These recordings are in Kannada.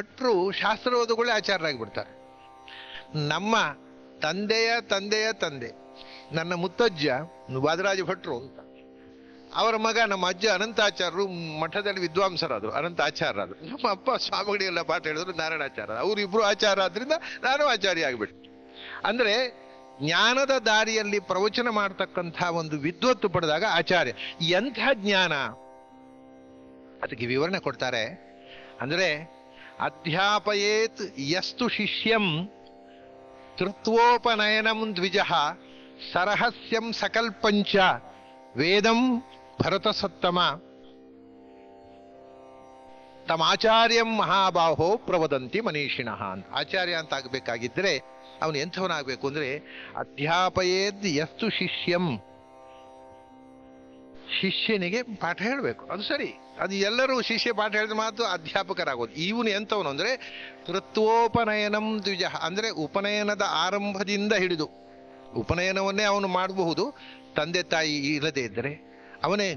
ಭಟ್ರು ಶಾಸ್ತ್ರ ಓದುಗಳೇ ಆಚಾರರಾಗಿಬಿಡ್ತಾರೆ ನಮ್ಮ ತಂದೆಯ ತಂದೆಯ ತಂದೆ, ನನ್ನ ಮುತ್ತಜ್ಜ ವಾದರಾಜ ಭಟ್ರು ಅಂತ. ಅವರ ಮಗ ನಮ್ಮ ಅಜ್ಜ ಅನಂತಾಚಾರ್ಯರು ಮಠದಲ್ಲಿ ವಿದ್ವಾಂಸರಾದ್ರು ಅನಂತಾಚಾರ್ಯರಾದ್ರು ನಮ್ಮ ಅಪ್ಪ ಸ್ವಾಮಿಗಳಿಗೆಲ್ಲ ಪಾಠ ಹೇಳಿದ್ರು ನಾರಾಯಣಾಚಾರ್ಯ ಅವರು ಇಬ್ರು ಆಚಾರ ಆದ್ರಿಂದ ನಾನು ಆಚಾರ್ಯ ಆಗಿಬಿಟ್ಟು. ಅಂದ್ರೆ ಜ್ಞಾನದ ದಾರಿಯಲ್ಲಿ ಪ್ರವಚನ ಮಾಡತಕ್ಕಂಥ ಒಂದು ವಿದ್ವತ್ತು ಪಡೆದಾಗ ಆಚಾರ್ಯ, ಎಂಥ ಜ್ಞಾನ? ಅದಕ್ಕೆ ವಿವರಣೆ ಕೊಡ್ತಾರೆ. ಅಂದ್ರೆ ಅಧ್ಯಾಪಯೇತ್ ಯಸ್ತು ಶಿಷ್ಯಂ ಕೃತ್ವೋಪನಯನಂ ದ್ವಿಜಃ ಸರಹಸ್ಯಂ ಸಕಲ್ಪಂಚ ವೇದಂ ಭರತಸತ್ತಮ. ತಮಾಚಾರ್ಯಂ ಮಹಾಬಾಹೋ ಪ್ರವದಂತಿ ಮನೀಷಿಣಃ ಅಂತ. ಆಚಾರ್ಯ ಅಂತ ಆಗಬೇಕಾಗಿದ್ದರೆ ಅವನು ಎಂಥವನಾಗಬೇಕು ಅಂದ್ರೆ ಅಧ್ಯಾಪಯೇದ್ ಯಸ್ತು ಶಿಷ್ಯಂ ಶಿಷ್ಯನಿಗೆ ಪಾಠ ಹೇಳಬೇಕು. ಅದು ಸರಿ. ಅದು ಎಲ್ಲರೂ ಶಿಷ್ಯ ಪಾಠ ಹೇಳಿದ ಮಾತು ಅಧ್ಯಾಪಕರಾಗೋದು. ಇವನು ಎಂಥವನು ಅಂದರೆ ಕೃತ್ವೋಪನಯನಂ ದ್ವಿಜ, ಅಂದರೆ ಉಪನಯನದ ಆರಂಭದಿಂದ ಹಿಡಿದು, ಉಪನಯನವನ್ನೇ ಅವನು ಮಾಡಬಹುದು. ತಂದೆ ತಾಯಿ ಇಲ್ಲದೇ ಇದ್ದರೆ, ಅವನೇ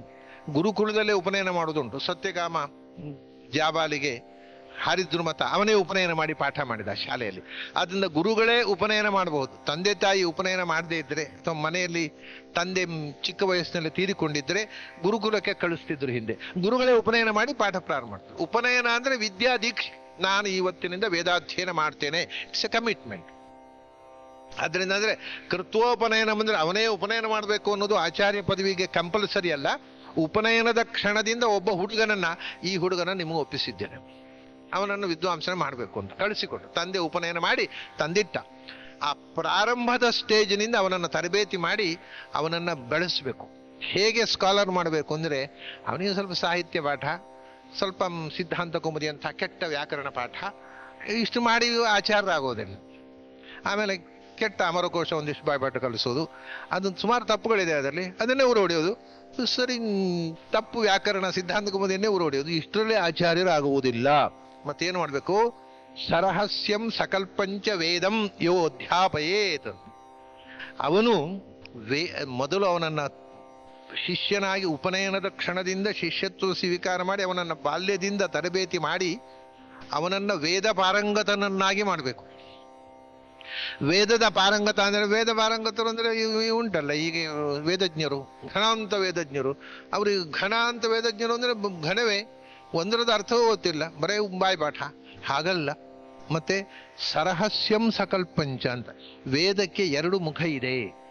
ಗುರುಕುಲದಲ್ಲೇ ಉಪನಯನ ಮಾಡೋದುಂಟು ಸತ್ಯಕಾಮ ಜಾಬಾಲಿಗೆ ಹಾರಿದ್ರುಮತ ಅವನೇ ಉಪನಯನ ಮಾಡಿ ಪಾಠ ಮಾಡಿದ ಶಾಲೆಯಲ್ಲಿ. ಆದ್ರಿಂದ ಗುರುಗಳೇ ಉಪನಯನ ಮಾಡಬಹುದು. ತಂದೆ ತಾಯಿ ಉಪನಯನ ಮಾಡದೇ ಇದ್ದರೆ ಅಥವಾ ಮನೆಯಲ್ಲಿ ತಂದೆ ಚಿಕ್ಕ ವಯಸ್ಸಿನಲ್ಲಿ ತೀರಿಕೊಂಡಿದ್ದರೆ ಗುರುಕುಲಕ್ಕೆ ಕಳಿಸ್ತಿದ್ರು ಹಿಂದೆ. ಗುರುಗಳೇ ಉಪನಯನ ಮಾಡಿ ಪಾಠ ಪ್ರಾರಂಭ ಮಾಡ್ತಾರೆ. ಉಪನಯನ ಅಂದ್ರೆ ವಿದ್ಯಾ ದೀಕ್ಷೆ. ನಾನು ಇವತ್ತಿನಿಂದ ವೇದಾಧ್ಯಯನ ಮಾಡ್ತೇನೆ. ಇಟ್ಸ್ ಎ ಕಮಿಟ್ಮೆಂಟ್ ಅದರಿಂದ ಅಂದ್ರೆ ಕೃತ್ವೋಪನಯನ ಅಂದ್ರೆ ಅವನೇ ಉಪನಯನ ಮಾಡಬೇಕು ಅನ್ನೋದು ಆಚಾರ್ಯ ಪದವಿಗೆ ಕಂಪಲ್ಸರಿ ಅಲ್ಲ. ಉಪನಯನದ ಕ್ಷಣದಿಂದ ಒಬ್ಬ ಹುಡುಗನನ್ನ ಈ ಹುಡುಗನ ನಿಮಗೆ ಒಪ್ಪಿಸಿದ್ದೇನೆ. ಅವನನ್ನು ವಿದ್ವಾಂಸನ ಮಾಡಬೇಕು ಅಂತ ಕಳಿಸಿಕೊಟ್ಟು ತಂದೆ ಉಪನಯನ ಮಾಡಿ ತಂದಿಟ್ಟ. ಆ ಪ್ರಾರಂಭದ ಸ್ಟೇಜಿನಿಂದ ಅವನನ್ನು ತರಬೇತಿ ಮಾಡಿ ಅವನನ್ನು ಬೆಳೆಸಬೇಕು. ಹೇಗೆ ಸ್ಕಾಲರ್ ಮಾಡಬೇಕು ಅಂದರೆ ಅವನಿಗೆ ಸ್ವಲ್ಪ ಸಾಹಿತ್ಯ ಪಾಠ, ಸ್ವಲ್ಪ ಸಿದ್ಧಾಂತ ಕುಮುದಿ ಅಂತ ಕೆಟ್ಟ ವ್ಯಾಕರಣ ಪಾಠ, ಇಷ್ಟು ಮಾಡಿ ಆಚಾರ್ಯರಾಗೋದಿಲ್ಲ ಆಮೇಲೆ ಕೆಟ್ಟ ಅಮರಕೋಶ ಒಂದಿಷ್ಟು ಬಾಯ್ಪಾಠ ಕಲಿಸೋದು ಅದೊಂದು ಸುಮಾರು ತಪ್ಪುಗಳಿದೆ ಅದರಲ್ಲಿ, ಅದನ್ನೇ ಊರು ಹೊಡೆಯೋದು. ಸರಿ, ತಪ್ಪು ವ್ಯಾಕರಣ ಸಿದ್ಧಾಂತ ಕುಮುದಿಯನ್ನೇ ಊರು ಹೊಡೆಯೋದು. ಇಷ್ಟರಲ್ಲೇ ಆಚಾರ್ಯರಾಗುವುದಿಲ್ಲ. ಮತ್ತೇನು ಮಾಡಬೇಕು? ಸರಹಸ್ಯಂ ಸಕಲ್ಪಂಚ ವೇದಂ ಯೋ ಅಧ್ಯಾಪಯೇತ್. ಅವನು ವೇ, ಮೊದಲು ಅವನನ್ನ ಶಿಷ್ಯನಾಗಿ ಉಪನಯನದ ಕ್ಷಣದಿಂದ ಶಿಷ್ಯತ್ವ ಸ್ವೀಕಾರ ಮಾಡಿ ಅವನನ್ನ ಬಾಲ್ಯದಿಂದ ತರಬೇತಿ ಮಾಡಿ ಅವನನ್ನ ವೇದ ಪಾರಂಗತನನ್ನಾಗಿ ಮಾಡಬೇಕು. ವೇದದ ಪಾರಂಗತ ಅಂದ್ರೆ ವೇದ ಪಾರಂಗತರು ಅಂದ್ರೆ ಉಂಟಲ್ಲ, ಈಗ ವೇದಜ್ಞರು, ಘನಾಂತ ವೇದಜ್ಞರು. ಅವ್ರಿಗೆ ಘನಾಂತ ವೇದಜ್ಞರು ಅಂದ್ರೆ ಘನವೇ. ಒಂದರದ ಅರ್ಥವೂ ಗೊತ್ತಿಲ್ಲ. ಬರೇ ಬಾಯಿ ಪಾಠ. ಹಾಗಲ್ಲ. ಮತ್ತೆ ಸರಹಸ್ಯಂ ಸಕಲ್ಪಂಚ ಅಂತ. ವೇದಕ್ಕೆ ಎರಡು ಮುಖ ಇದೆ.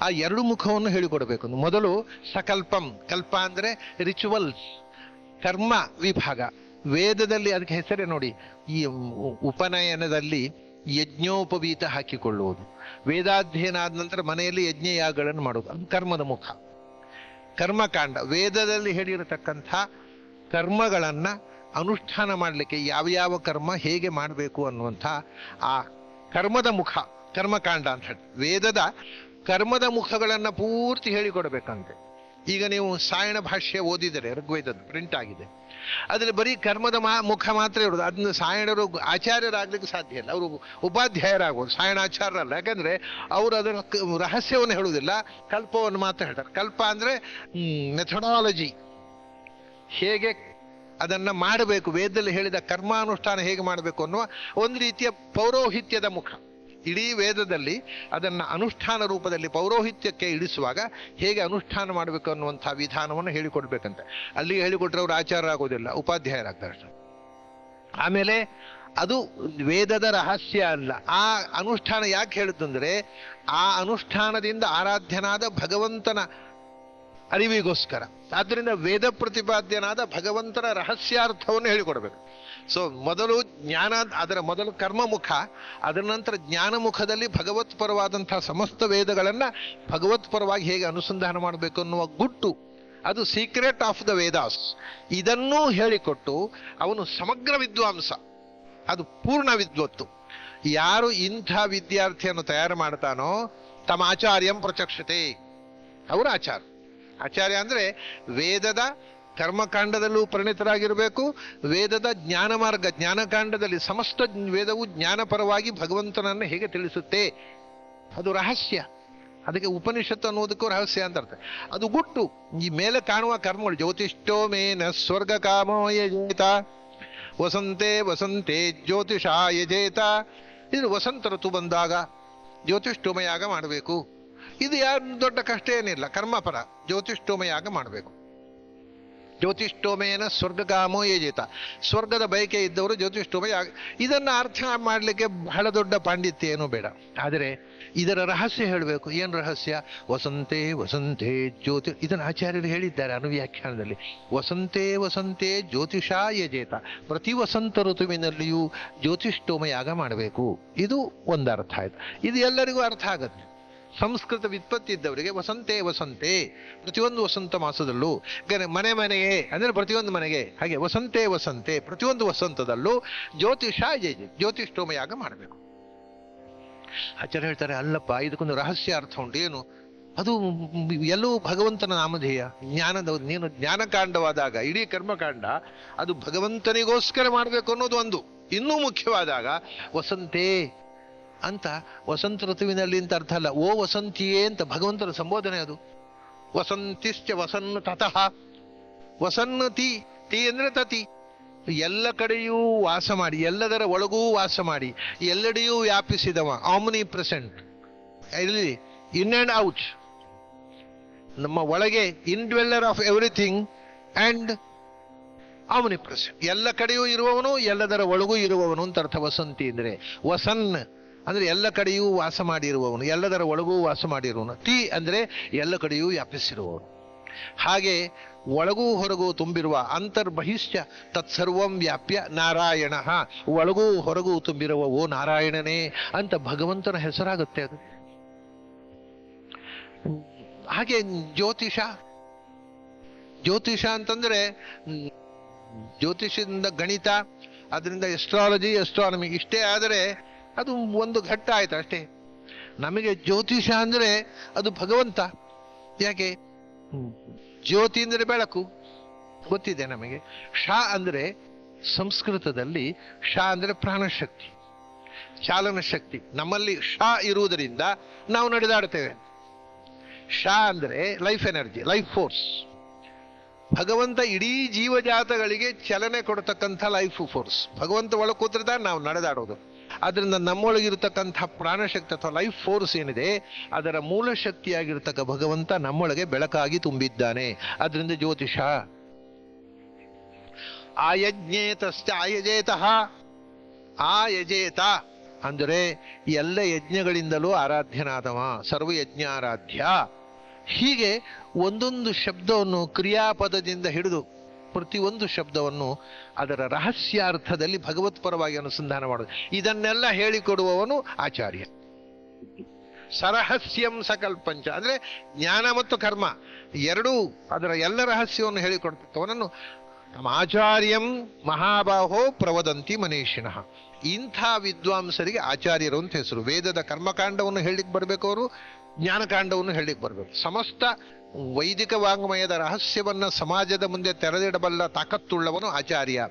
ಆ ಎರಡು ಮುಖವನ್ನು ಹೇಳಿಕೊಡಬೇಕು. ಮೊದಲು ಸಕಲ್ಪಂ. ಕಲ್ಪ ಅಂದ್ರೆ ರಿಚುವಲ್ಸ್ ಕರ್ಮ ವಿಭಾಗ. ವೇದದಲ್ಲಿ ಅದಕ್ಕೆ ಹೆಸರೇ ನೋಡಿ. ಈ ಉಪನಯನದಲ್ಲಿ ಯಜ್ಞೋಪವೀತ ಹಾಕಿಕೊಳ್ಳುವುದು. ವೇದಾಧ್ಯಯನ ಆದ ನಂತರ ಮನೆಯಲ್ಲಿ ಯಜ್ಞಯಾಗಗಳನ್ನು ಮಾಡುವುದು. ಅದು ಕರ್ಮದ ಮುಖ. ಕರ್ಮಕಾಂಡ. ವೇದದಲ್ಲಿ ಹೇಳಿರತಕ್ಕಂಥ ಕರ್ಮಗಳನ್ನ ಅನುಷ್ಠಾನ ಮಾಡಲಿಕ್ಕೆ ಯಾವ ಯಾವ ಕರ್ಮ ಹೇಗೆ ಮಾಡಬೇಕು ಅನ್ನುವಂಥ ಆ ಕರ್ಮದ ಮುಖ, ಕರ್ಮಕಾಂಡ ಅಂತ ಹೇಳಿ. ವೇದದ ಕರ್ಮದ ಮುಖಗಳನ್ನು ಪೂರ್ತಿ ಹೇಳಿಕೊಡಬೇಕಂತೆ. ಈಗ ನೀವು ಸಾಯಣ ಭಾಷ್ಯ ಓದಿದರೆ ಋಗ್ವೇದದ ಪ್ರಿಂಟ್ ಆಗಿದೆ. ಆದರೆ ಬರೀ ಕರ್ಮದ ಮಾ, ಮುಖ ಮಾತ್ರ ಇರೋದು ಅದನ್ನ ಸಾಯಣರು ಆಚಾರ್ಯರಾಗ್ಲಿಕ್ಕೆ ಸಾಧ್ಯ ಇಲ್ಲ. ಅವರು ಉಪಾಧ್ಯಾಯರಾಗೋದು ಸಾಯಣಾಚಾರ್ಯರಲ್ಲ. ಯಾಕಂದರೆ ಅವರು ಅದರ ರಹಸ್ಯವನ್ನು ಹೇಳುವುದಿಲ್ಲ, ಕಲ್ಪವನ್ನು ಮಾತ್ರ ಹೇಳ್ತಾರೆ. ಕಲ್ಪ ಅಂದ್ರೆ ಮೆಥಡಾಲಜಿ ಹೇಗೆ ಅದನ್ನ ಮಾಡಬೇಕು, ವೇದದಲ್ಲಿ ಹೇಳಿದ ಕರ್ಮಾನುಷ್ಠಾನ ಹೇಗೆ ಮಾಡಬೇಕು ಅನ್ನುವ ಒಂದು ರೀತಿಯ ಪೌರೋಹಿತ್ಯದ ಮುಖ. ಇಡೀ ವೇದದಲ್ಲಿ ಅದನ್ನ ಅನುಷ್ಠಾನ ರೂಪದಲ್ಲಿ ಪೌರೋಹಿತ್ಯಕ್ಕೆ ಇಳಿಸುವಾಗ ಹೇಗೆ ಅನುಷ್ಠಾನ ಮಾಡಬೇಕು ಅನ್ನುವಂಥ ವಿಧಾನವನ್ನು ಹೇಳಿಕೊಡ್ಬೇಕಂತೆ. ಅಲ್ಲಿ ಹೇಳಿಕೊಟ್ರೆ ಅವರು ಆಗೋದಿಲ್ಲ ಉಪಾಧ್ಯಾಯರಾಗ್ತಾರೆ. ಆಮೇಲೆ ಅದು ವೇದದ ರಹಸ್ಯ ಅಲ್ಲ. ಆ ಅನುಷ್ಠಾನ ಯಾಕೆ ಹೇಳುತ್ತಂದ್ರೆ ಆ ಅನುಷ್ಠಾನದಿಂದ ಆರಾಧ್ಯನಾದ ಭಗವಂತನ ಅರಿವಿಗೋಸ್ಕರ. ಆದ್ದರಿಂದ ವೇದ ಪ್ರತಿಪಾದ್ಯನಾದ ಭಗವಂತನ ರಹಸ್ಯಾರ್ಥವನ್ನು ಹೇಳಿಕೊಡಬೇಕು. ಸೊ ಮೊದಲು ಜ್ಞಾನ, ಅದರ ಮೊದಲು ಕರ್ಮಮುಖ, ಅದರ ನಂತರ ಜ್ಞಾನ ಮುಖದಲ್ಲಿ ಭಗವತ್ ಪರವಾದಂತಹ ಸಮಸ್ತ ವೇದಗಳನ್ನು ಭಗವತ್ಪರವಾಗಿ ಹೇಗೆ ಅನುಸಂಧಾನ ಮಾಡಬೇಕು ಅನ್ನುವ ಗುಟ್ಟು, ಅದು ಸೀಕ್ರೆಟ್ ಆಫ್ ದ ವೇದಾಸ್ ಇದನ್ನೂ ಹೇಳಿಕೊಟ್ಟು ಅವನು ಸಮಗ್ರ ವಿದ್ವಾಂಸ. ಅದು ಪೂರ್ಣ ವಿದ್ವತ್ತು. ಯಾರು ಇಂಥ ವಿದ್ಯಾರ್ಥಿಯನ್ನು ತಯಾರು ಮಾಡ್ತಾನೋ ತಮ್ಮ ಆಚಾರ್ಯಂ ಪ್ರಚಕ್ಷತೆ. ಅವರ ಆಚಾರ್ಯ. ಆಚಾರ್ಯ ಅಂದರೆ ವೇದದ ಕರ್ಮಕಾಂಡದಲ್ಲೂ ಪರಿಣಿತರಾಗಿರಬೇಕು, ವೇದದ ಜ್ಞಾನ ಮಾರ್ಗ ಜ್ಞಾನಕಾಂಡದಲ್ಲಿ ಸಮಸ್ತ ವೇದವು ಜ್ಞಾನಪರವಾಗಿ ಭಗವಂತನನ್ನು ಹೇಗೆ ತಿಳಿಸುತ್ತೆ? ಅದು ರಹಸ್ಯ. ಅದಕ್ಕೆ ಉಪನಿಷತ್ತು ಅನ್ನೋದಕ್ಕೂ ರಹಸ್ಯ ಅಂತ ಅರ್ಥ. ಅದು ಗುಟ್ಟು. ಈ ಮೇಲೆ ಕಾಣುವ ಕರ್ಮಗಳು, ಜ್ಯೋತಿಷ್ಠೋ ಮೇನ ಸ್ವರ್ಗ ಕಾಮೋ ಯಜೇತ ವಸಂತೆ ವಸಂತೆ ಜ್ಯೋತಿಷ ಯಜೇತ ಇದು ವಸಂತ ಋತು ಬಂದಾಗ ಜ್ಯೋತಿಷ್ಠೋಮಯಾಗ ಮಾಡಬೇಕು. ಇದು ಯಾರು ದೊಡ್ಡ ಕಷ್ಟ ಏನಿಲ್ಲ, ಕರ್ಮಪರ, ಜ್ಯೋತಿಷ್ಠೋಮಯಾಗ ಮಾಡಬೇಕು. ಜ್ಯೋತಿಷ್ಠೋಮಯನ ಸ್ವರ್ಗಗಾಮೋ ಯಜೇತ. ಸ್ವರ್ಗದ ಬಯಕೆ ಇದ್ದವರು ಜ್ಯೋತಿಷ್ಠೋಮ ಯಾಗ ಇದನ್ನು ಅರ್ಥ ಮಾಡಲಿಕ್ಕೆ ಬಹಳ ದೊಡ್ಡ ಪಾಂಡಿತ್ಯ ಏನೂ ಬೇಡ. ಆದರೆ ಇದರ ರಹಸ್ಯ ಹೇಳಬೇಕು. ಏನು ರಹಸ್ಯ? ವಸಂತೆ ವಸಂತೆ ಜ್ಯೋತಿ, ಇದನ್ನು ಆಚಾರ್ಯರು ಹೇಳಿದ್ದಾರೆ ಅನುವ್ಯಾಖ್ಯಾನದಲ್ಲಿ. ವಸಂತೆ ವಸಂತೆ ಜ್ಯೋತಿಷ ಯಜೇತ. ಪ್ರತಿ ವಸಂತ ಋತುವಿನಲ್ಲಿಯೂ ಜ್ಯೋತಿಷ್ಠೋಮಯಾಗ ಮಾಡಬೇಕು. ಇದು ಒಂದು ಅರ್ಥ ಆಯ್ತು. ಇದು ಎಲ್ಲರಿಗೂ ಅರ್ಥ ಆಗತ್ತೆ. ಸಂಸ್ಕೃತ ವ್ಯುತ್ಪತ್ತಿ ಇದ್ದವರಿಗೆ ವಸಂತೆ ವಸಂತೆ, ಪ್ರತಿಯೊಂದು ವಸಂತ ಮಾಸದಲ್ಲೂ ಮನೆ ಮನೆಗೆ, ಅಂದರೆ ಪ್ರತಿಯೊಂದು ಮನೆಗೆ, ಹಾಗೆ ವಸಂತೆ ವಸಂತೆ, ಪ್ರತಿಯೊಂದು ವಸಂತದಲ್ಲೂ ಜ್ಯೋತಿಷ ಜ್ಯೋತಿಷ್ಠೋಮ ಯಾಗ ಮಾಡಬೇಕು. ಆಚಾರ್ಯ ಹೇಳ್ತಾರೆ, ಅಲ್ಲಪ್ಪ, ಇದಕ್ಕೊಂದು ರಹಸ್ಯ ಅರ್ಥ ಉಂಟು, ಏನು? ಅದು ಎಲ್ಲೂ ಭಗವಂತನ ನಾಮಧೇಯ, ಜ್ಞಾನದ, ನೀನು ಜ್ಞಾನಕಾಂಡವಾದಾಗ, ಇಡೀ ಕರ್ಮಕಾಂಡ, ಅದು ಭಗವಂತನಿಗೋಸ್ಕರ ಮಾಡಬೇಕು ಅನ್ನೋದು ಒಂದು. ಇನ್ನೂ ಮುಖ್ಯವಾದಾಗ, ವಸಂತೆ ಅಂತ ವಸಂತ ಋತುವಿನಲ್ಲಿ ಅಂತ ಅರ್ಥ ಅಲ್ಲ. ಓ ವಸಂತಿಯೇ ಅಂತ ಭಗವಂತನ ಸಂಬೋಧನೆ ಅದು. ವಸಂತಿಶ್ಚ ವಸನ್ ತತಃ. ವಸನ್ನತಿ, ತಿ ಅಂದ್ರೆ ತತಿ. ಎಲ್ಲ ಕಡೆಯೂ ವಾಸ ಮಾಡಿ, ಎಲ್ಲದರ ಒಳಗೂ ವಾಸ ಮಾಡಿ, ಎಲ್ಲೆಡೆಯೂ ವ್ಯಾಪಿಸಿದವ ಆಮ್ನಿ ಪ್ರೆಸೆಂಟ್ ಇಲ್ಲಿ ಇನ್ ಅಂಡ್ ಔಟ್ ನಮ್ಮ ಒಳಗೆ indweller of everything and omnipresent ಎಲ್ಲ ಕಡೆಯೂ ಇರುವವನು, ಎಲ್ಲದರ ಒಳಗೂ ಇರುವವನು ಅಂತ ಅರ್ಥ ವಸಂತಿ ಅಂದ್ರೆ. ವಸನ್ ಅಂದ್ರೆ ಎಲ್ಲ ಕಡೆಯೂ ವಾಸ ಮಾಡಿರುವವನು, ಎಲ್ಲದರ ಒಳಗೂ ವಾಸ ಮಾಡಿರುವವನು. ಟಿ ಅಂದ್ರೆ ಎಲ್ಲ ಕಡೆಯೂ ವ್ಯಾಪಿಸಿರುವವನು. ಹಾಗೆ ಒಳಗೂ ಹೊರಗೂ ತುಂಬಿರುವ ಅಂತರ್ಬಹಿಷ್ಯ ತತ್ಸರ್ವಂ ವ್ಯಾಪ್ಯ ನಾರಾಯಣ. ಒಳಗೂ ಹೊರಗೂ ತುಂಬಿರುವ ಓ ನಾರಾಯಣನೇ ಅಂತ ಭಗವಂತನ ಹೆಸರಾಗುತ್ತೆ ಅದು. ಹಾಗೆ ಜ್ಯೋತಿಷ. ಜ್ಯೋತಿಷ ಅಂತಂದ್ರೆ ಜ್ಯೋತಿಷದಿಂದ ಗಣಿತ, ಅದರಿಂದ ಎಸ್ಟ್ರಾಲಜಿ ಎಸ್ಟ್ರಾನಮಿ ಇಷ್ಟೇ ಆದರೆ ಅದು ಒಂದು ಘಟ್ಟ ಆಯ್ತು ಅಷ್ಟೇ. ನಮಗೆ ಜ್ಯೋತಿಷ ಅಂದ್ರೆ ಅದು ಭಗವಂತ. ಯಾಕೆ? ಜ್ಯೋತಿ ಅಂದ್ರೆ ಬೆಳಕು. ಗೊತ್ತಿದೆ ನಮಗೆ. ಶ ಅಂದ್ರೆ ಸಂಸ್ಕೃತದಲ್ಲಿ ಶ ಅಂದ್ರೆ ಪ್ರಾಣಶಕ್ತಿ. ಚಾಲನ ಶಕ್ತಿ. ನಮ್ಮಲ್ಲಿ ಶ ಇರುವುದರಿಂದ ನಾವು ನಡೆದಾಡ್ತೇವೆ. ಶ ಅಂದ್ರೆ ಲೈಫ್ ಎನರ್ಜಿ ಲೈಫ್ ಫೋರ್ಸ್. ಭಗವಂತ ಇಡೀ ಜೀವಜಾತಗಳಿಗೆ ಚಲನೆ ಕೊಡತಕ್ಕಂಥ ಲೈಫ್ ಫೋರ್ಸ್. ಭಗವಂತ ಒಳಗೆ ಕೂತ್ರದ ನಾವು ನಡೆದಾಡೋದು. ಅದರಿಂದ ನಮ್ಮೊಳಗಿರತಕ್ಕಂಥ ಪ್ರಾಣಶಕ್ತಿ ಅಥವಾ ಲೈಫ್ ಫೋರ್ಸ್ ಏನಿದೆ, ಅದರ ಮೂಲ ಶಕ್ತಿಯಾಗಿರ್ತಕ್ಕ ಭಗವಂತ ನಮ್ಮೊಳಗೆ ಬೆಳಕಾಗಿ ತುಂಬಿದ್ದಾನೆ. ಅದರಿಂದ ಜ್ಯೋತಿಷ ಆಯಜ್ಞೇತಶ್ಚ ಆಯಜೇತ ಆಯಜೇತ ಅಂದರೆ ಎಲ್ಲ ಯಜ್ಞಗಳಿಂದಲೂ ಆರಾಧ್ಯನಾದವ ಸರ್ವಯಜ್ಞಾರಾಧ್ಯ ಹೀಗೆ ಒಂದೊಂದು ಶಬ್ದವನ್ನು ಕ್ರಿಯಾಪದದಿಂದ ಹಿಡಿದು ಪ್ರತಿಯೊಂದು ಶಬ್ದವನ್ನು ಅದರ ರಹಸ್ಯಾರ್ಥದಲ್ಲಿ ಭಗವತ್ಪರವಾಗಿ ಅನುಸಂಧಾನ ಮಾಡೋದು. ಇದನ್ನೆಲ್ಲ ಹೇಳಿಕೊಡುವವನು ಆಚಾರ್ಯ. ಸರಹಸ್ಯಂ ಸಕಲ್ಪಂಚ. ಅಂದ್ರೆ ಜ್ಞಾನ ಮತ್ತು ಕರ್ಮ ಎರಡೂ ಅದರ ಎಲ್ಲ ರಹಸ್ಯವನ್ನು ಹೇಳಿಕೊಡ್ತಕ್ಕವನನ್ನು ನಮ್ಮ ಆಚಾರ್ಯಂ ಮಹಾಬಾಹೋ ಪ್ರವದಂತಿ ಮನೀಷಿಣಃ ಇಂಥ ವಿದ್ವಾಂಸರಿಗೆ ಆಚಾರ್ಯರು ಅಂತ ಹೆಸರು. ವೇದದ ಕರ್ಮಕಾಂಡವನ್ನು ಹೇಳಿಕ್ ಬರಬೇಕು ಅವರು, ಜ್ಞಾನಕಾಂಡವನ್ನು ಹೇಳಿಕ್ ಬರಬೇಕು. ಸಮಸ್ತ ವೈದಿಕ ವಾಂಗ್ಮಯದ ರಹಸ್ಯವನ್ನು ಸಮಾಜದ ಮುಂದೆ ತೆರೆದಿಡಬಲ್ಲ ತಾಕತ್ತುಳ್ಳವನು ಆಚಾರ್ಯ.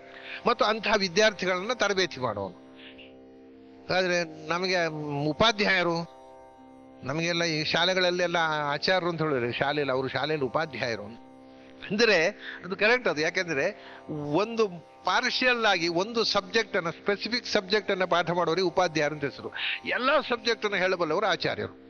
ಮತ್ತು ಅಂತಹ ವಿದ್ಯಾರ್ಥಿಗಳನ್ನು ತರಬೇತಿ ಮಾಡುವನು ಆದರೆ ನಮಗೆ ಉಪಾಧ್ಯಾಯರು, ನಮಗೆಲ್ಲ ಈ ಶಾಲೆಗಳಲ್ಲೆಲ್ಲ ಆಚಾರ್ಯರು ಅಂತ ಹೇಳಿದ್ರೆ ಶಾಲೆಯಲ್ಲಿ ಅವರು ಶಾಲೆಯಲ್ಲಿ ಉಪಾಧ್ಯಾಯರು. ಅಂದರೆ ಅದು ಕರೆಕ್ಟ್ ಅದು. ಯಾಕೆಂದರೆ ಒಂದು ಪಾರ್ಷಿಯಲ್ ಆಗಿ ಒಂದು ಸಬ್ಜೆಕ್ಟನ್ನು ಸ್ಪೆಸಿಫಿಕ್ ಸಬ್ಜೆಕ್ಟನ್ನು ಪಾಠ ಮಾಡೋರಿಗೆ ಉಪಾಧ್ಯಾಯರು ಅಂತ ಹೆಸರು. ಎಲ್ಲ ಸಬ್ಜೆಕ್ಟನ್ನು ಹೇಳಬಲ್ಲವರು ಆಚಾರ್ಯರು.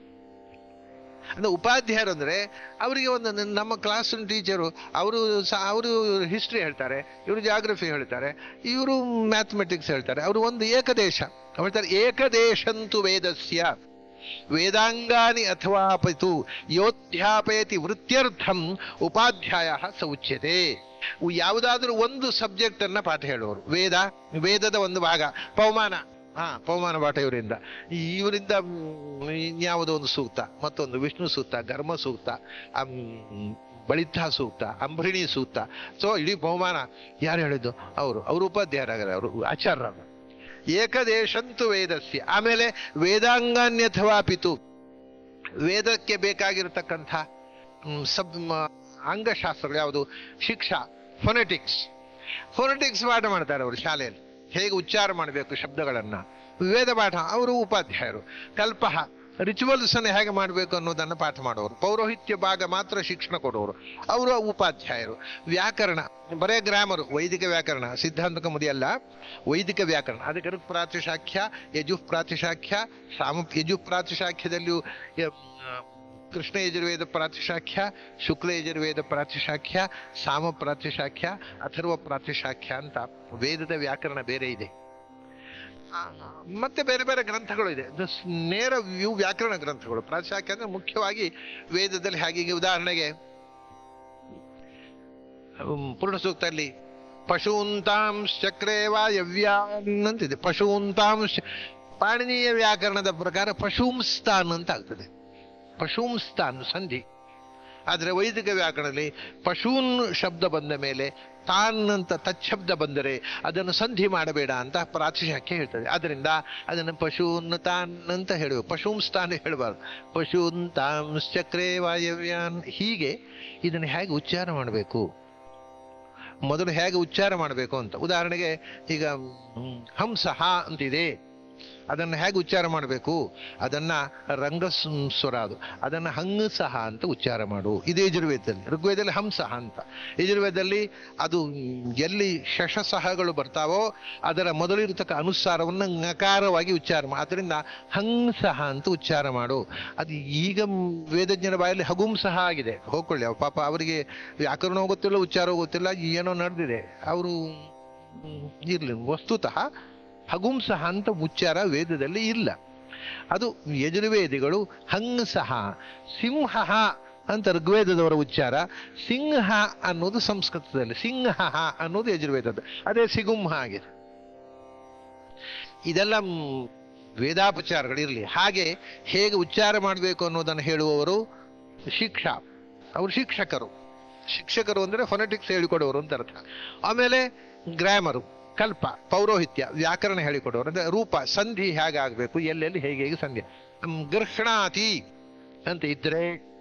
ಅಂದ್ರೆ ಉಪಾಧ್ಯಾಯರು ಅಂದ್ರೆ ಅವರಿಗೆ ಒಂದು ನಮ್ಮ ಕ್ಲಾಸ್ ಟೀಚರು ಅವರು ಅವರು ಹಿಸ್ಟ್ರಿ ಹೇಳ್ತಾರೆ, ಇವರು ಜಾಗ್ರಫಿ ಹೇಳ್ತಾರೆ, ಇವರು ಮ್ಯಾಥಮೆಟಿಕ್ಸ್ ಹೇಳ್ತಾರೆ, ಅವರು ಒಂದು ಏಕದೇಶ. ಹೇಳ್ತಾರೆ, ಏಕದೇಶಂತು ವೇದಸ್ಯ. ವೇದಾಂಗಾನಿ ಅಥವಾ ಪಿತು, ಯೋಧ್ಯಾಪಯತಿ ವೃತ್ಯರ್ಥಂ ಉಪಾಧ್ಯಾಯ ಸೌಚ್ಯತೆ ಯಾವುದಾದ್ರೂ ಒಂದು ಸಬ್ಜೆಕ್ಟ್ ಅನ್ನ ಪಾಠ ಹೇಳುವರು ವೇದ, ವೇದದ ಒಂದು ಭಾಗ. ಪವಮಾನ. ಹಾ ಪವಮಾನ ಪಾಠ ಇವರಿಂದ. ಇವರಿಂದ ಇನ್ಯಾವುದೋ ಒಂದು ಸೂಕ್ತ. ಮತ್ತೊಂದು ವಿಷ್ಣು ಸೂಕ್ತ ಘರ್ಮ ಸೂಕ್ತ ಬಳಿತ ಸೂಕ್ತ, ಅಂಬರಿಣಿ ಸೂಕ್ತ. ಸೊ, ಇಡೀ ಬಹುಮಾನ ಯಾರು ಹೇಳಿದ್ದು? ಅವರು. ಅವರು ಉಪಾಧ್ಯಾಯರಾಗಲ್ಲ ಅವರು ಆಚಾರ್ಯರು ಏಕದೇಶಂತು ವೇದಸ್ಯ. ಆಮೇಲೆ ವೇದಾಂಗಾನ್ಯಥವಾ ಪಿತು ವೇದಕ್ಕೆ ಬೇಕಾಗಿರತಕ್ಕಂಥ ಸಬ್ ಅಂಗಶಾಸ್ತ್ರಗಳು ಯಾವುದು? ಶಿಕ್ಷಾ ಫೊನೆಟಿಕ್ಸ್ ಫೊನೆಟಿಕ್ಸ್ ಪಾಠ ಮಾಡ್ತಾರೆ ಅವರು ಶಾಲೆಯಲ್ಲಿ. ಹೇಗೆ ಉಚ್ಚಾರ ಮಾಡಬೇಕು ಶಬ್ದಗಳನ್ನು? ವೇದ ಪಾಠ, ಅವರು ಉಪಾಧ್ಯಾಯರು. ಕಲ್ಪ ರಿಚುವಲ್ಸ್ ಅನ್ನು ಹೇಗೆ ಮಾಡಬೇಕು ಅನ್ನೋದನ್ನು ಪಾಠ ಮಾಡೋರು. ಪೌರೋಹಿತ್ಯ ಭಾಗ ಮಾತ್ರ ಶಿಕ್ಷಣ ಕೊಡೋರು. ಅವರು ಉಪಾಧ್ಯಾಯರು. ವ್ಯಾಕರಣ, ಬರೇ ಗ್ರಾಮರು, ವೈದಿಕ ವ್ಯಾಕರಣ ಸಿದ್ಧಾಂತ ಮುದಿಯಲ್ಲ ವೈದಿಕ ವ್ಯಾಕರಣ. ಅದಕ್ಕೆ ಪ್ರಾತಿಶಾಖ್ಯ ಯಜು ಪ್ರಾತಿಶಾಖ್ಯ ಸಾಮ, ಯಜು ಪ್ರಾತಿಶಾಖ್ಯದಲ್ಲಿಯೂ ಕೃಷ್ಣ ಯಜುರ್ವೇದ ಪ್ರಾತಿಶಾಖ್ಯ ಶುಕ್ಲ ಯಜುರ್ವೇದ ಪ್ರಾತಿಶಾಖ್ಯ ಸಾಮ ಪ್ರಾತಿಶಾಖ್ಯ ಅಥರ್ವ ಪ್ರಾತಿಶಾಖ್ಯ ಅಂತ ವೇದದ ವ್ಯಾಕರಣ ಬೇರೆ ಇದೆ. ಮತ್ತೆ ಬೇರೆ ಬೇರೆ ಗ್ರಂಥಗಳು ಇದೆ. ನೇರ ಇವು ವ್ಯಾಕರಣ ಗ್ರಂಥಗಳು. ಪ್ರಾತಿಶಾಖ್ಯ ಅಂದ್ರೆ ಮುಖ್ಯವಾಗಿ ವೇದದಲ್ಲಿ ಹಾಗೆ ಉದಾಹರಣೆಗೆ ಪೂರ್ಣ ಸೂಕ್ತದಲ್ಲಿ ಪಶೂಂತಾಂ ಚಕ್ರೇ ವಾಯವ್ಯಾನ್ ಅಂತಿದೆ. ಪಶುಂತಾಂಶ ಪಾಣಿನೀಯ ವ್ಯಾಕರಣದ ಪ್ರಕಾರ ಪಶುಂಸ್ತಾನ್ ಅಂತ ಆಗ್ತದೆ. ಪಶೂಂಸ್ತಾನ್ ಸಂಧಿ. ಆದರೆ ವೈದಿಕ ವ್ಯಾಕರಣದಲ್ಲಿ ಪಶೂನ್ ಶಬ್ದ ಬಂದ ಮೇಲೆ ತಾನ್ ಅಂತ ತಚ್ಛಬ್ದ ಬಂದರೆ ಅದನ್ನು ಸಂಧಿ ಮಾಡಬೇಡ ಅಂತ ಪ್ರಾತಿಶಾಖ್ಯ ಹೇಳ್ತದೆ. ಅದರಿಂದ ಅದನ್ನು ಪಶೂನ್ ತಾನ್ ಅಂತ ಹೇಳುವ ಪಶೂಂಸ್ತಾನ್ ಹೇಳಬಾರ್ದು. ಪಶೂನ್ ತಾಂ ಚಕ್ರೇ ವಾಯವ್ಯಾನ್. ಹೀಗೆ ಇದನ್ನು ಹೇಗೆ ಉಚ್ಚಾರ ಮಾಡಬೇಕು? ಮೊದಲು ಹೇಗೆ ಉಚ್ಚಾರ ಮಾಡಬೇಕು ಅಂತ. ಉದಾಹರಣೆಗೆ ಈಗ ಹಂಸ ಹಂಸಹ ಅಂತಿದೆ. ಅದನ್ನು ಹೇಗೆ ಉಚ್ಚಾರ ಮಾಡಬೇಕು? ಅದನ್ನ ರಂಗ ಸ್- ಸ್ವರ ಅದು. ಅದನ್ನ ಹಂಸಹ ಅಂತ ಉಚ್ಚಾರ ಮಾಡು. ಇದು ಯಜುರ್ವೇದದಲ್ಲಿ, ಋಗ್ವೇದದಲ್ಲಿ ಹಂಸಹ ಅಂತ. ಯಜುರ್ವೇದದಲ್ಲಿ ಅದು ಎಲ್ಲಿ ಶಶಸಹಗಳು ಬರ್ತಾವೋ ಅದರ ಮೊದಲಿರತಕ್ಕ ಅನುಸಾರವನ್ನು ನಕಾರವಾಗಿ ಉಚ್ಚಾರ ಮಾಡು ಅದರಿಂದ ಹಂಸಹ ಅಂತ ಉಚ್ಚಾರ ಮಾಡು. ಅದು ಈಗ ವೇದಜ್ಞರ ಬಾಯಲ್ಲಿ ಹಗುಂಸಹ ಆಗಿದೆ. ಹೋಗ್ಕೊಳ್ಳಿ ಪಾಪ ಅವರಿಗೆ ವ್ಯಾಕರಣ ಗೊತ್ತಿಲ್ಲ ಉಚ್ಚಾರ ಗೊತ್ತಿಲ್ಲ ಏನೋ ನಡೆದಿದೆ. ಅವರು ಇರಲಿ, ವಸ್ತುತಃ ಹಗುಂಸಹ ಅಂತ ಉಚ್ಚಾರ ವೇದದಲ್ಲಿ ಇಲ್ಲ. ಅದು ಯಜುರ್ವೇದಿಗಳು ಹಂಸಹ ಸಿಂಹ ಅಂತ ಋಗ್ವೇದದವರ ಉಚ್ಚಾರ. ಸಿಂಹ ಅನ್ನೋದು ಸಂಸ್ಕೃತದಲ್ಲಿ ಸಿಂಹ ಅನ್ನೋದು ಯಜುರ್ವೇದದ್ದು ಅದೇ ಸಿಗುಂಹ ಆಗಿದೆ ಇದೆಲ್ಲ ವೇದಾಪಚಾರಗಳಿರಲಿ ಹಾಗೆ ಹೇಗೆ ಉಚ್ಚಾರ ಮಾಡಬೇಕು ಅನ್ನೋದನ್ನು ಹೇಳುವವರು ಶಿಕ್ಷಾ, ಅವರು ಶಿಕ್ಷಕರು. ಶಿಕ್ಷಕರು ಅಂದರೆ ಫೊನೆಟಿಕ್ಸ್ ಹೇಳಿಕೊಡೋರು ಅಂತ ಅರ್ಥ. ಆಮೇಲೆ ಗ್ರಾಮರು ಕಲ್ಪ, ಪೌರೋಹಿತ್ಯ, ವ್ಯಾಕರಣ ಹೇಳಿಕೊಡೋರು ಅಂದ್ರೆ ರೂಪ, ಸಂಧಿ ಹೇಗಾಗಬೇಕು, ಎಲ್ಲೆಲ್ಲಿ, ಹೇಗೆ ಹೇಗೆ ಸಂಧಿ. ಗೃಹಣಾತಿ ಅಂತ ಇದ್ರೆ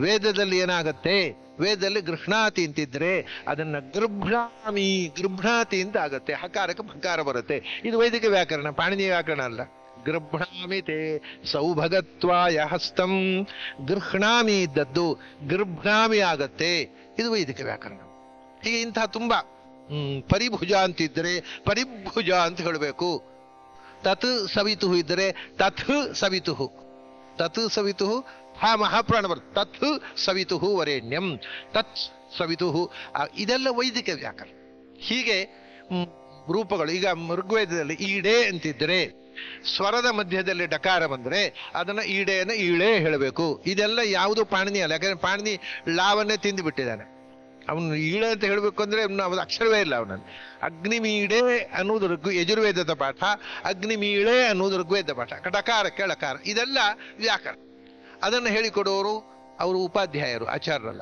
ವೇದದಲ್ಲಿ ಏನಾಗತ್ತೆ? ವೇದದಲ್ಲಿ ಗೃಹಣಾತಿ ಅಂತಿದ್ರೆ, ಅದನ್ನ ಗೃಭ್ರಾಮಿ ಗೃಭ್ರಾತಿ ಅಂತ ಆಗತ್ತೆ. ಹಕಾರಕ್ಕೆ ಹಕಾರ ಬರುತ್ತೆ. ಇದು ವೈದಿಕ ವ್ಯಾಕರಣ ಪಾಣಿನಿ ವ್ಯಾಕರಣ ಅಲ್ಲ. ಗೃಭ್ಣಾಮಿ ತೇ ಸೌಭಗತ್ವಾಯ ಹಸ್ತಂ. ಗೃಹಣಾಮಿ ಇದ್ದದ್ದು ಗೃಭ್ರಾಮಿ ಆಗತ್ತೆ. ಇದು ವೈದಿಕ ವ್ಯಾಕರಣ. ಹೀಗೆ ಇಂತಹ ತುಂಬಾ ಪರಿಭುಜ ಅಂತಿದ್ರೆ ಪರಿಭುಜ ಅಂತ ಹೇಳಬೇಕು. ತತ್ ಸವಿತು ಇದ್ದರೆ ತತ್ ಸವಿತು ತತ್ ಸವಿತು ಹಾ ಮಹಾಪ್ರಾಣ ಬರುತ್ತೆ ತತ್ ಸವಿತು ವರೇಣ್ಯಂ. ತತ್ ಸವಿತು ಇದೆಲ್ಲ ವೈದಿಕ ವ್ಯಾಕರಣ. ಹೀಗೆ ರೂಪಗಳು, ಈಗ ಋಗ್ವೇದದಲ್ಲಿ ಈಡೆ ಅಂತಿದ್ರೆ, ಸ್ವರದ ಮಧ್ಯದಲ್ಲಿ ಡಕಾರ ಬಂದ್ರೆ ಅದನ್ನ ಈಡೆಯನ್ನು ಈಳೆ ಹೇಳಬೇಕು. ಇದೆಲ್ಲ ಯಾವುದು ಪಾಣಿನಿ ಅಲ್ಲ ಯಾಕಂದ್ರೆ ಪಾಣಿನಿ ಲಾವನ್ನೇ ತಿಂದು ಬಿಟ್ಟಿದ್ದಾನೆ. ಅವನು ಈಳ ಅಂತ ಹೇಳಬೇಕು ಅಂದ್ರೆ ಅವನ ಅಕ್ಷರವೇ ಇಲ್ಲ ಅವನನ್ನು ಅಗ್ನಿಮೀಡೆ ಅನ್ನೋದು ಋಗ್ ಯಜುರ್ವೇದದ ಪಾಠ, ಅಗ್ನಿಮೀಳೆ ಅನ್ನೋದು ಋಗ್ವೇದ ಪಾಠ. ಕಟಕಾರ, ಕೆಳಕಾರ, ಇದೆಲ್ಲ ವ್ಯಾಕರಣ. ಅದನ್ನು ಹೇಳಿಕೊಡೋರು ಅವರು ಉಪಾಧ್ಯಾಯರು, ಆಚಾರ್ಯರಲ್ಲ.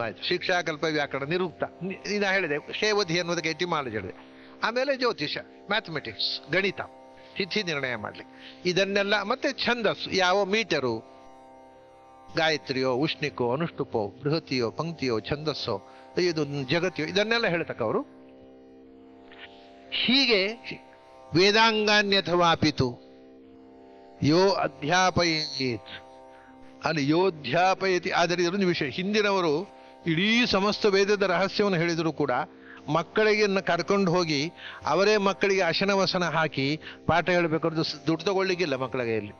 ಆಯ್ತು ಶಿಕ್ಷಾಕಲ್ಪ ವ್ಯಾಕರಣ, ನಿರುಕ್ತ. ನಿ- ಹೇಳಿದೆ ಶೇವಧಿ ಅನ್ನೋದಕ್ಕೆ ಎಟಿಮಾಲಜಿ ಹೇಳಿದೆ. ಆಮೇಲೆ ಜ್ಯೋತಿಷ ಮ್ಯಾಥಮೆಟಿಕ್ಸ್ ಗಣಿತ, ತಿಥಿ ನಿರ್ಣಯ ಮಾಡಲಿಕ್ಕೆ. ಇದನ್ನೆಲ್ಲ, ಮತ್ತೆ ಛಂದಸ್ಸು, ಯಾವ ಮೀಟರು ಗಾಯತ್ರಿಯೋ, ಉಷ್ಣಿಕೋ ಅನುಷ್ಠುಪೋ ಬೃಹತಿಯೋ, ಪಂಕ್ತಿಯೋ, ಛಂದಸ್ಸೋ ಇದು ಜಗತ್ತಿಯೋ, ಇದನ್ನೆಲ್ಲ ಹೇಳ್ತಕ್ಕವರು? ಹೀಗೆ ವೇದಾಂಗಾನ್ಯಥವಾಪಿತು. ಯೋ ಅಧ್ಯಾಪಯೇತ್. ಅಲ್ಲಿ ಯೋಧ್ಯಾಪಯತಿ ಆದರೆ ಇದೊಂದು ವಿಷಯ. ಹಿಂದಿನವರು ಇಡೀ ಸಮಸ್ತ ವೇದದ ರಹಸ್ಯವನ್ನು ಹೇಳಿದರೂ ಕೂಡ ಮಕ್ಕಳಿಗೆ ಕರ್ಕೊಂಡು ಹೋಗಿ ಅವರೇ ಮಕ್ಕಳಿಗೆ ಅಶನವಸನ ಹಾಕಿ ಪಾಠ ಹೇಳಬೇಕಾದ್ರು ದುಡ್ಡು ತಗೊಳ್ಳಿಕ್ಕಿಲ್ಲ ಮಕ್ಕಳ ಇಲ್ಲಿ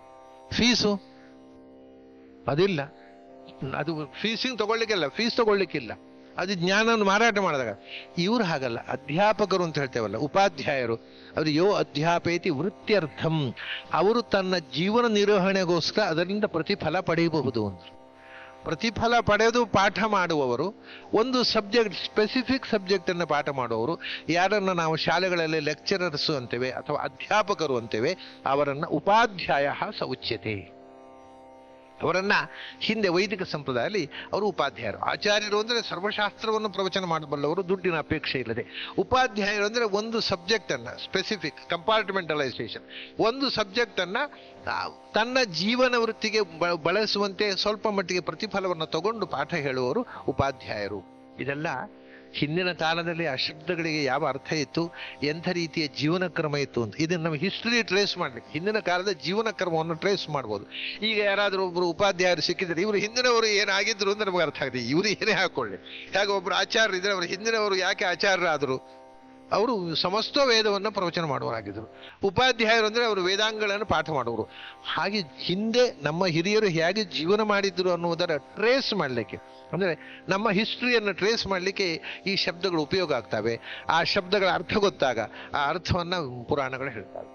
ಫೀಸು? ಅದಿಲ್ಲ. ಅದು ಫೀಸಿಂಗ್ ತಗೊಳ್ಳಿಕ್ಕಿಲ್ಲ ಫೀಸ್ ತಗೊಳ್ಳಿಕ್ಕಿಲ್ಲ. ಅದು ಜ್ಞಾನವನ್ನು ಮಾರಾಟ ಮಾಡಿದಾಗ, ಇವ್ರು ಹಾಗಲ್ಲ, ಅಧ್ಯಾಪಕರು ಅಂತ ಹೇಳ್ತೇವಲ್ಲ, ಉಪಾಧ್ಯಾಯರು, ಅವರು ಯೋ ಅಧ್ಯಾಪೇತಿ ವೃತ್ತ್ಯರ್ಥಂ, ಅವರು ತನ್ನ ಜೀವನ ನಿರ್ವಹಣೆಗೋಸ್ಕರ ಅದರಿಂದ ಪ್ರತಿಫಲ ಪಡೆಯಬಹುದು ಅಂತ. ಪ್ರತಿಫಲ ಪಡೆದು ಪಾಠ ಮಾಡುವವರು, ಒಂದು ಸಬ್ಜೆಕ್ಟ್ ಸ್ಪೆಸಿಫಿಕ್ ಸಬ್ಜೆಕ್ಟನ್ನು ಪಾಠ ಮಾಡುವವರು, ಯಾರನ್ನ ನಾವು ಶಾಲೆಗಳಲ್ಲಿ ಲೆಕ್ಚರರ್ಸ್ ಅಂತೇವೆ ಅಥವಾ ಅಧ್ಯಾಪಕರು ಅಂತೇವೆ, ಅವರನ್ನು ಉಪಾಧ್ಯಾಯ ಸ ಉಚ್ಯತೆ ಅವರನ್ನ ಹಿಂದೆ ವೈದಿಕ ಸಂಪ್ರದಾಯದಲ್ಲಿ ಅವರು ಉಪಾಧ್ಯಾಯರು. ಆಚಾರ್ಯರು ಅಂದ್ರೆ ಸರ್ವಶಾಸ್ತ್ರವನ್ನು ಪ್ರವಚನ ಮಾಡಬಲ್ಲವರು, ದುಡ್ಡಿನ ಅಪೇಕ್ಷೆ ಇಲ್ಲದೆ. ಉಪಾಧ್ಯಾಯರು ಅಂದ್ರೆ ಒಂದು ಸಬ್ಜೆಕ್ಟ್ ಅನ್ನ ಸ್ಪೆಸಿಫಿಕ್ ಕಂಪಾರ್ಟ್ಮೆಂಟಲೈಸೇಷನ್ ಒಂದು ಸಬ್ಜೆಕ್ಟ್ ಅನ್ನ ತನ್ನ ಜೀವನ ವೃತ್ತಿಗೆ ಬಳಸುವಂತೆ ಸ್ವಲ್ಪ ಮಟ್ಟಿಗೆ ಪ್ರತಿಫಲವನ್ನು ತಗೊಂಡು ಪಾಠ ಹೇಳುವವರು ಉಪಾಧ್ಯಾಯರು. ಇದೆಲ್ಲ ಹಿಂದಿನ ಕಾಲದಲ್ಲಿ ಆ ಶಬ್ದಗಳಿಗೆ ಯಾವ ಅರ್ಥ ಇತ್ತು, ಎಂಥ ರೀತಿಯ ಜೀವನ ಕ್ರಮ ಇತ್ತು ಅಂತ. ಇದನ್ನು ನಮ್ಮ ಹಿಸ್ಟ್ರಿ ಟ್ರೇಸ್ ಮಾಡಲಿಕ್ಕೆ ಹಿಂದಿನ ಕಾಲದ ಜೀವನ ಕ್ರಮವನ್ನು ಟ್ರೇಸ್ ಮಾಡ್ಬೋದು. ಈಗ ಯಾರಾದರೂ ಒಬ್ಬರು ಉಪಾಧ್ಯಾಯರು ಸಿಕ್ಕಿದ್ರೆ, ಇವರು ಹಿಂದಿನವರು ಏನಾಗಿದ್ರು ಅಂತ ನಮಗೆ ಅರ್ಥ ಆಗಿದೆ ಇವರು ಏನೇ ಹಾಕೊಳ್ಳಿ. ಹಾಗೆ ಒಬ್ಬರು ಆಚಾರ್ಯರು ಇದ್ರೆ ಅವರು ಹಿಂದಿನವರು ಯಾಕೆ ಆಚಾರ್ಯರಾದರು? ಅವರು ಸಮಸ್ತ ವೇದವನ್ನು ಪ್ರವಚನ ಮಾಡುವರಾಗಿದ್ದರು ಉಪಾಧ್ಯಾಯರು ಅಂದರೆ ಅವರು ವೇದಾಂಗಗಳನ್ನು ಪಾಠ ಮಾಡುವರು. ಹಾಗೆ ಹಿಂದೆ ನಮ್ಮ ಹಿರಿಯರು ಹೇಗೆ ಜೀವನ ಮಾಡಿದ್ರು ಅನ್ನುವುದರ ಟ್ರೇಸ್ ಮಾಡಲಿಕ್ಕೆ, ಅಂದರೆ ನಮ್ಮ ಹಿಸ್ಟ್ರಿಯನ್ನು ಟ್ರೇಸ್ ಮಾಡಲಿಕ್ಕೆ ಈ ಶಬ್ದಗಳು ಉಪಯೋಗ ಆಗ್ತವೆ. ಆ ಶಬ್ದಗಳ ಅರ್ಥ ಗೊತ್ತಾಗ, ಆ ಅರ್ಥವನ್ನು ಪುರಾಣಗಳು ಹೇಳ್ತವೆ.